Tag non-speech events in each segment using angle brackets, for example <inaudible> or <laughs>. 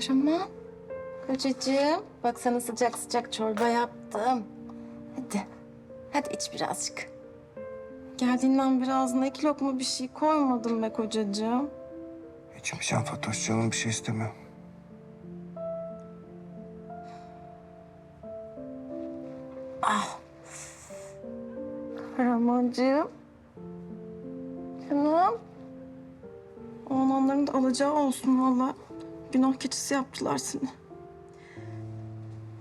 Kahraman. Kocacığım. Bak sana sıcak sıcak çorba yaptım. Hadi. Hadi iç birazcık. Geldiğinden beri ağzına iki lokma bir şey koymadım be kocacığım. İçmeyeceğim Fatoş canım bir şey istemiyor. Kahraman'cığım. Canım. Oğlanların da alacağı olsun valla. Günah keçisi yaptılar seni.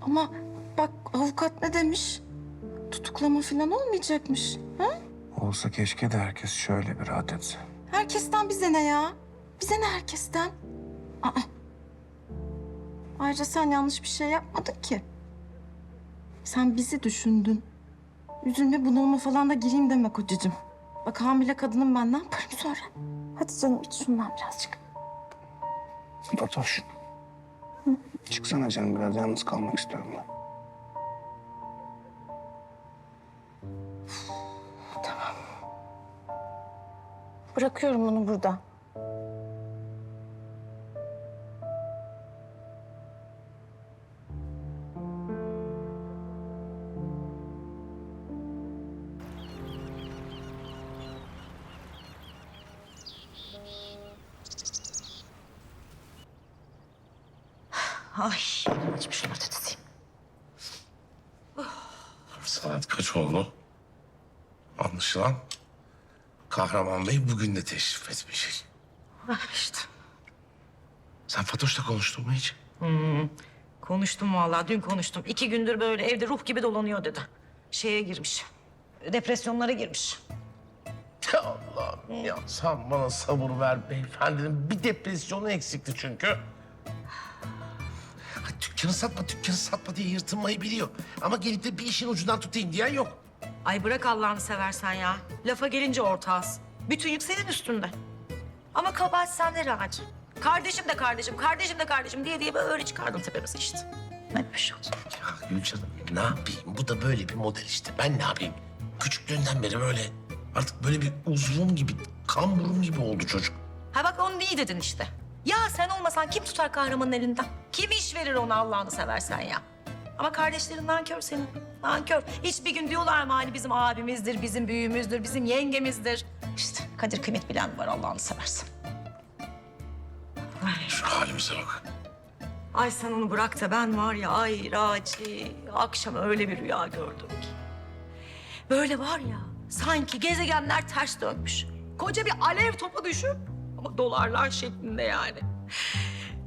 Ama bak avukat ne demiş? Tutuklama falan olmayacakmış. Ha? Olsa keşke de herkes şöyle bir rahat etse. Herkesten bize ne ya? Bize ne herkesten? Aa. Ayrıca sen yanlış bir şey yapmadın ki. Sen bizi düşündün. Üzülme bunalıma falan da gireyim deme kocacığım. Bak hamile kadınım ben ne yaparım sonra? Hadi canım iç şundan birazcık. Fatoş. Çıksana canım biraz yalnız kalmak istiyorum ben. Bırakıyorum bunu burada. Ay, hiçbir şunu tutayım. Saat kaç oldu? Anlaşılan Kahraman Bey bugün de teşrif etmeyecek. Ah işte. Sen Fatoş'la konuştun mu hiç? Konuştum vallahi, dün konuştum. İki gündür böyle evde ruh gibi dolanıyor dedi. Şeye girmiş, depresyonlara girmiş. Ya Allah'ım ya sen bana sabır ver beyefendinin bir depresyonu eksikti çünkü. Dükkanı satma, dükkanı satma diye yırtınmayı biliyor. Ama gelip de bir işin ucundan tutayım diyen yok. Ay bırak Allah'ını seversen ya. Lafa gelince ortağız. Bütün yük senin üstünde. Ama kabahat sende Raci. Kardeşim de kardeşim, kardeşim de kardeşim diye diye böyle çıkardın tepemize işte. Ne bir şey oldu. Ya Gülcan'ım ne yapayım? Bu da böyle bir model işte. Ben ne yapayım? Küçüklüğünden beri böyle artık böyle bir uzvum gibi, kamburum gibi oldu çocuk. Ha bak onu iyi dedin işte. Ya sen olmasan kim tutar kahramanın elinden? Kim iş verir ona Allah'ını seversen ya? Ama kardeşlerin nankör senin. Nankör. Hiçbir gün diyorlar mı hani bizim abimizdir, bizim büyüğümüzdür, bizim yengemizdir. İşte kadir kıymet bilen var Allah'ını seversen. Ay, Şu halimize bak. ay sen onu bırak da ben var ya ay Raci akşam öyle bir rüya gördüm ki. Böyle var ya sanki gezegenler ters dönmüş. Koca bir alev topu düşün ama dolarlar şeklinde yani.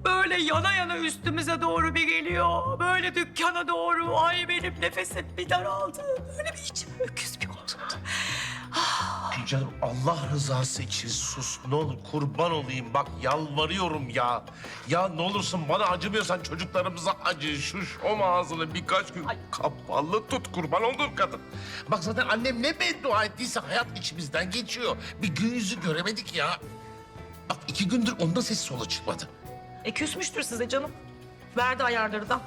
Böyle yana yana üstümüze doğru bir geliyor. Böyle dükkana doğru. Ay benim nefesim bir daraldı. Böyle bir içim öküz bir oldu. Gülcan'ım Allah rızası için sus. Ne olur kurban olayım. Bak yalvarıyorum ya. Ya ne olursun bana acımıyorsan çocuklarımıza acı. Şu şom ağzını birkaç gün kapalı tut. Kurban olur kadın. Bak zaten annem ne beddua ettiyse hayat içimizden geçiyor. Bir gün yüzü göremedik ya. Bak iki gündür onda ses sola çıkmadı. E küsmüştür size canım. Verdi ayarları da.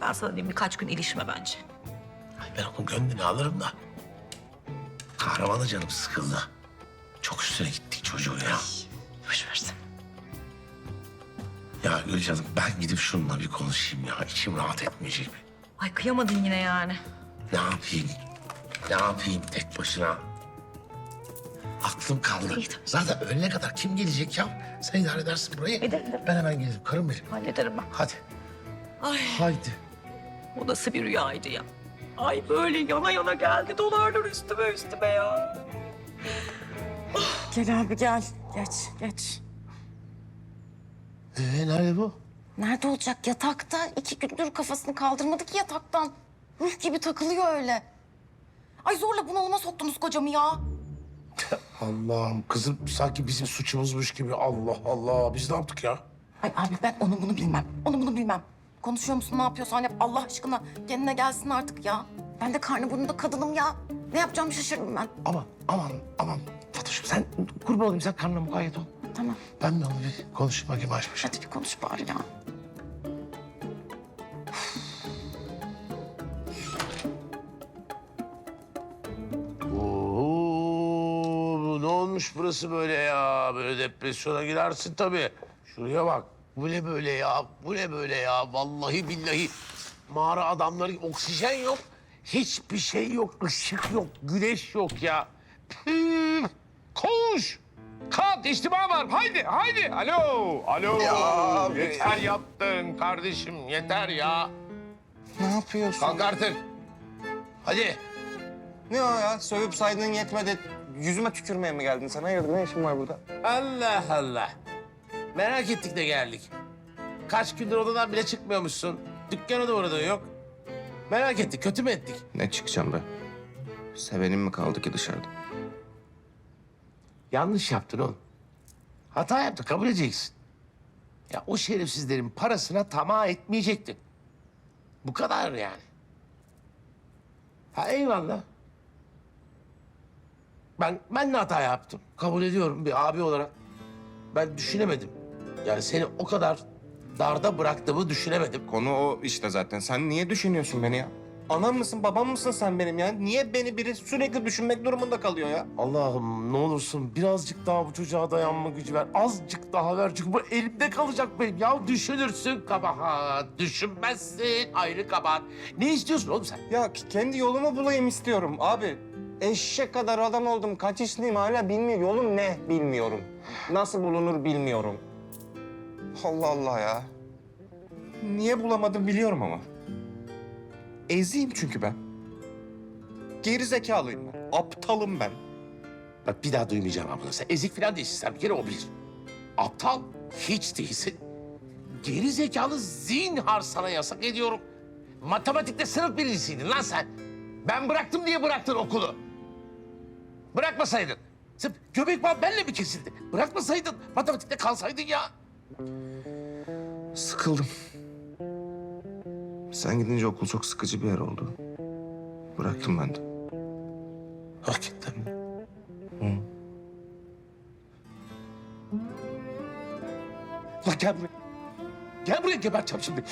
Ben sana diyeyim birkaç gün ilişme bence. Ay ben onun gönlünü alırım da. Kahramana canım sıkıldı. Çok üstüne gittik çocuğun ya. Boş versin. Ya Gülcan'ım ben gidip şununla bir konuşayım ya. İçim rahat etmeyecek mi? Ay kıyamadın yine yani. Ne yapayım? Ne yapayım tek başına? Aklım kaldı. İyi, tamam. Zaten öğlene kadar kim gelecek ya? Sen idare edersin burayı. Ederim, ederim. Ben hemen gelirim. Karım benim. Hallederim ben. Hadi. Ay Haydi. o nasıl bir rüyaydı ya. Ay böyle yana yana geldi dolarlar üstüme üstüme ya. Gel abi gel. Geç geç. Ee, nerede bu? Nerede olacak? Yatakta. İki gündür kafasını kaldırmadı ki yataktan. Ruh gibi takılıyor öyle. Ay zorla bunalıma soktunuz kocamı ya. <laughs> Allah'ım kızım sanki bizim suçumuzmuş gibi. Allah Allah. Biz ne yaptık ya? Ay abi ben onu bunu bilmem. Onu bunu bilmem. Konuşuyor musun ne yapıyorsan yap Allah aşkına. Kendine gelsin artık ya. Ben de karnı burnunda kadınım ya. Ne yapacağımı şaşırdım ben. Aman aman aman. Fatoş'um sen kurban olayım sen karnına mukayyet ol. Tamam Ben de onu bir konuşayım bakayım baş başa. hadi bir konuş bari ya. Olmuş burası böyle ya? Böyle depresyona girersin tabii. Şuraya bak. Bu ne böyle ya? Bu ne böyle ya? Vallahi billahi mağara adamları oksijen yok. Hiçbir şey yok. ışık yok. Güneş yok ya. Püh! Koş! Kalk içtima var. Haydi haydi. Alo. Alo. yeter yaptın kardeşim. Yeter ya. Ne yapıyorsun? Kalk artık. Hadi. Ne o ya? Sövüp saydığın yetmedi. Yüzüme tükürmeye mi geldin sen? Hayırdır ne işin var burada? Allah Allah. Merak ettik de geldik. Kaç gündür odadan bile çıkmıyormuşsun. Dükkana da orada yok. Merak ettik. Kötü mü ettik? Ne çıkacağım be? Sevenim mi kaldı ki dışarıda? Yanlış yaptın oğlum. Hata yaptın, kabul edeceksin. Ya o şerefsizlerin parasına tamah etmeyecektin. Bu kadar yani. Ha eyvallah. Ben, ben de hata yaptım. Kabul ediyorum bir abi olarak. Ben düşünemedim. Yani seni o kadar darda bıraktığımı düşünemedim. Konu o işte zaten. Sen niye düşünüyorsun beni ya? Anam mısın, babam mısın sen benim ya? Niye beni biri sürekli düşünmek durumunda kalıyor ya? Allah'ım ne olursun birazcık daha bu çocuğa dayanma gücü ver. Azıcık daha ver çünkü bu elimde kalacak benim. Ya düşünürsün kabahat, düşünmezsin ayrı kabahat. Ne istiyorsun oğlum sen? Ya kendi yolumu bulayım istiyorum abi. Eşek kadar adam oldum. Kaç yaşındayım hala bilmiyorum. Yolum ne bilmiyorum. Nasıl bulunur bilmiyorum. Allah Allah ya. Niye bulamadım biliyorum ama. Eziyim çünkü ben. Geri zekalıyım ben. Aptalım ben. Bak bir daha duymayacağım bunu. Sen ezik falan değilsin sen bir o bir. Aptal hiç değilsin. Geri zekalı zinhar sana yasak ediyorum. Matematikte sınıf birincisiydin lan sen. Ben bıraktım diye bıraktın okulu. Bırakmasaydın. Sen göbek bağı benle mi kesildi? Bırakmasaydın matematikte kalsaydın ya. Sıkıldım. Sen gidince okul çok sıkıcı bir yer oldu. Bıraktım ben de. Hakikaten mi? Lan gel buraya. Gel buraya geberteceğim şimdi.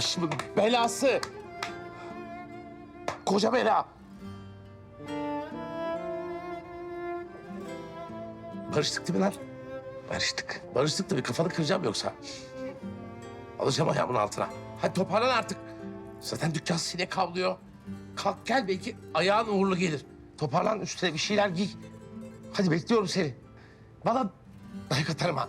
Başımın belası. Koca bela. Barıştık değil mi lan? Barıştık. Barıştık tabii kafanı kıracağım yoksa. Alacağım ayağımın altına. Hadi toparlan artık. Zaten dükkan sinek kavlıyor. Kalk gel belki ayağın uğurlu gelir. Toparlan üstüne bir şeyler giy. Hadi bekliyorum seni. Bana dayak atarım ha.